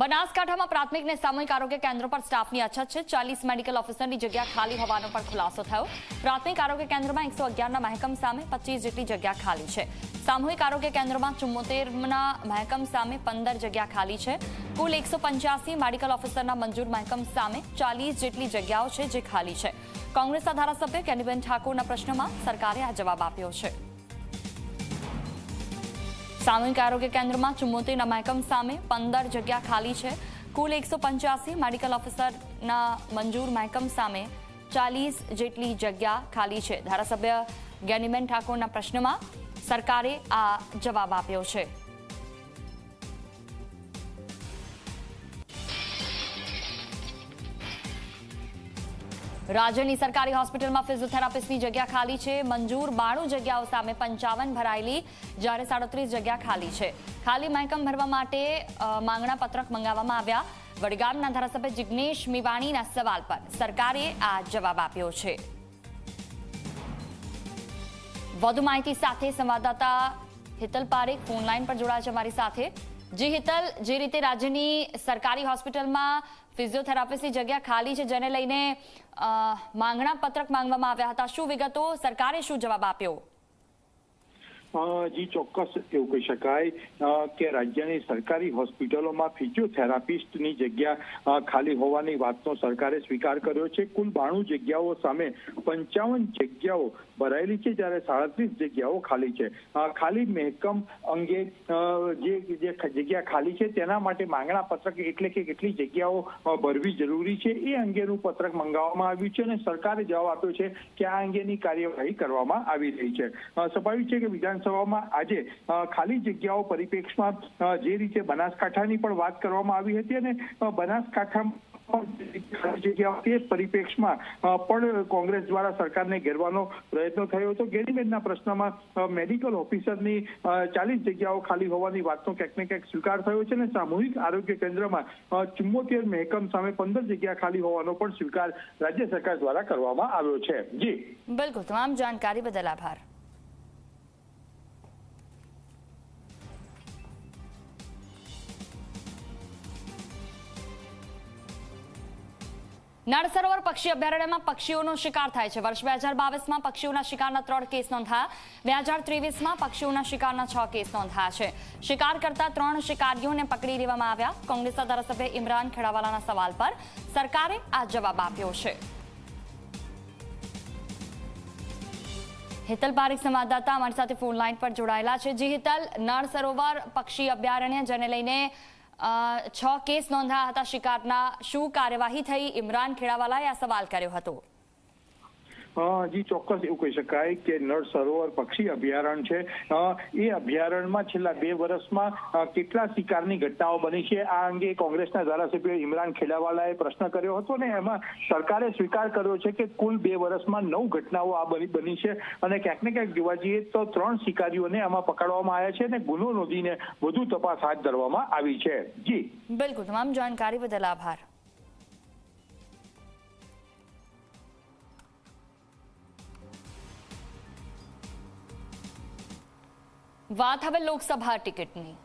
બનાસકાંઠામાં પ્રાથમિક અને સામૂહિક આરોગ્ય કેન્દ્રો પર સ્ટાફની અછત છે. ચાલીસ મેડિકલ ઓફિસરની જગ્યા ખાલી હોવાનો પણ ખુલાસો થયો. પ્રાથમિક આરોગ્ય કેન્દ્રમાં એકસો અગિયારના મહેકમ સામે પચીસ જેટલી જગ્યા ખાલી છે. સામૂહિક આરોગ્ય કેન્દ્રમાં ચુમ્મોતેરના મહેકમ સામે પંદર જગ્યા ખાલી છે. કુલ એકસો પંચ્યાસી મેડિકલ ઓફિસરના મંજૂર મહેકમ સામે ચાલીસ જેટલી જગ્યાઓ છે જે ખાલી છે. કોંગ્રેસના ધારાસભ્ય કેનીબેન ઠાકોરના પ્રશ્નમાં સરકારે આ જવાબ આપ્યો છે. સામૂહિક આરોગ્ય કેન્દ્રમાં ચુમ્મોતેરના મહેકમ સામે પંદર જગ્યા ખાલી છે. કુલ એકસો પંચ્યાસી મેડિકલ ઓફિસરના મંજૂર મહેકમ સામે ચાલીસ જેટલી જગ્યા ખાલી છે. ધારાસભ્ય જ્ઞાનીબેન ઠાકોરના પ્રશ્નમાં સરકારે આ જવાબ આપ્યો છે. રાજ્યની સરકારી હોસ્પિટલમાં ફિઝિયોથેરાપિસ્ટની જગ્યા ખાલી છે. મંજૂર બાણું જગ્યાઓ સામે પંચાવન ભરાયેલી, જ્યારે સાડત્રીસ જગ્યા ખાલી છે. ખાલી મહેકમ ભરવા માટે માંગણા પત્રક મંગાવવામાં આવ્યા. વડગામના ધારાસભ્ય જિગ્નેશ મીવાણીના સવાલ પર સરકારે આ જવાબ આપ્યો છે. વધુ માહિતી સાથે સંવાદદાતા હિતલ પારેખ ફોનલાઈન પર જોડાયા છે અમારી સાથે. જી હિતલ, જે રીતે રાજ્યની સરકારી હોસ્પિટલમાં ફિઝિયોથેરાપિસ્ટની જગ્યા ખાલી છે, જેને લઈને માંગણા પત્રક માંગવામાં આવ્યા હતા. શું વિગતો? સરકારે શું જવાબ આપ્યો? જી ચોક્કસ એવું કહી શકાય કે રાજ્યની સરકારી હોસ્પિટલોમાં ફિઝિયોથેરાપિસ્ટની જગ્યા ખાલી હોવાની વાતનો સરકારે સ્વીકાર કર્યો છે. કુલ બાણું જગ્યાઓ સામે પંચાવન જગ્યાઓ ભરાયેલી છે, જ્યારે સાડત્રીસ જગ્યાઓ ખાલી છે. ખાલી મહેકમ અંગે જે જે જગ્યા ખાલી છે, તેના માટે માંગણા પત્રક એટલે કે કેટલી જગ્યાઓ ભરવી જરૂરી છે, એ અંગેનું પત્રક મંગાવવામાં આવ્યું છે અને સરકારે જવાબ આપ્યો છે કે આ અંગેની કાર્યવાહી કરવામાં આવી રહી છે. સ્વાભાવિક છે કે વિધાનસભામાં આજે ખાલી જગ્યાઓ પરિપ્રેક્ષમાં જે રીતે બનાસકાંઠાની પણ વાત કરવામાં આવી હતી અને બનાસકાંઠામાં પરિપ્રેક્ષમાં પણ કોંગ્રેસ દ્વારા સરકારને ઘેરવાનો પ્રયત્ન થયો હતો. ગેરીબેનના પ્રશ્નમાં મેડિકલ ઓફિસરની ચાલીસ જગ્યાઓ ખાલી હોવાની વાતનો ક્યાંક ને ક્યાંક સ્વીકાર થયો છે અને સામૂહિક આરોગ્ય કેન્દ્રમાં ચુમ્મોતેર મહેકમ સામે પંદર જગ્યા ખાલી હોવાનો પણ સ્વીકાર રાજ્ય સરકાર દ્વારા કરવામાં આવ્યો છે. જી. બિલકુલ, તમામ જાણકારી બદલ આભાર. નળ સરોવર પક્ષી અભયારણ્યમાં પક્ષીઓનો શિકાર થાય છે. વર્ષ બે હજાર બાવીસમાં પક્ષીઓના શિકારના ત્રણ કેસ નોંધાયા. બે હજાર ત્રેવીસમાં પક્ષીઓના શિકારના છ કેસ નોંધાયા છે. શિકાર કરતા ત્રણ શિકારીઓને પકડી લેવામાં આવ્યા. કોંગ્રેસના ધારાસભ્ય ઇમરાન ખેડાવાલાના સવાલ પર સરકારે આ જવાબ આપ્યો છે. હિતલ પારેખ સંવાદદાતા અમારી સાથે ફોન લાઈન પર જોડાયેલા છે. જી હિતલ નળ સરોવર પક્ષી અભયારણ્ય, જેને લઈને છ કેસ નોંધાયા હતા શિકારના. શું કાર્યવાહી થઈ? ઇમરાન ખેડાવાલાએ આ સવાલ કર્યો હતો. અ, ચોક્કસ એવું કહી શકાય કે નળ સરોવર પક્ષી અભયારણ્ય છે. એ અભયારણ્યમાં છેલ્લા બે વર્ષમાં કેટલા શિકારની ઘટનાઓ બની છે? આ અંગે કોંગ્રેસના ધારાસભ્ય ઇમરાન ખેડાવાલાએ પ્રશ્ન કર્યો હતો ને એમાં સરકારે સ્વીકાર કર્યો છે કે કુલ બે વર્ષમાં નવ ઘટનાઓ આ બની બની છે અને ક્યાંક ને ક્યાંક જોવા જઈએ તો ત્રણ શિકારીઓને આમાં પકડવામાં આવ્યા છે અને ગુનો નોંધીને વધુ તપાસ હાથ ધરવામાં આવી છે. જી. બિલકુલ તમામ જાણકારી બદલ આભાર. વાત હવે લોકસભા ટિકિટની.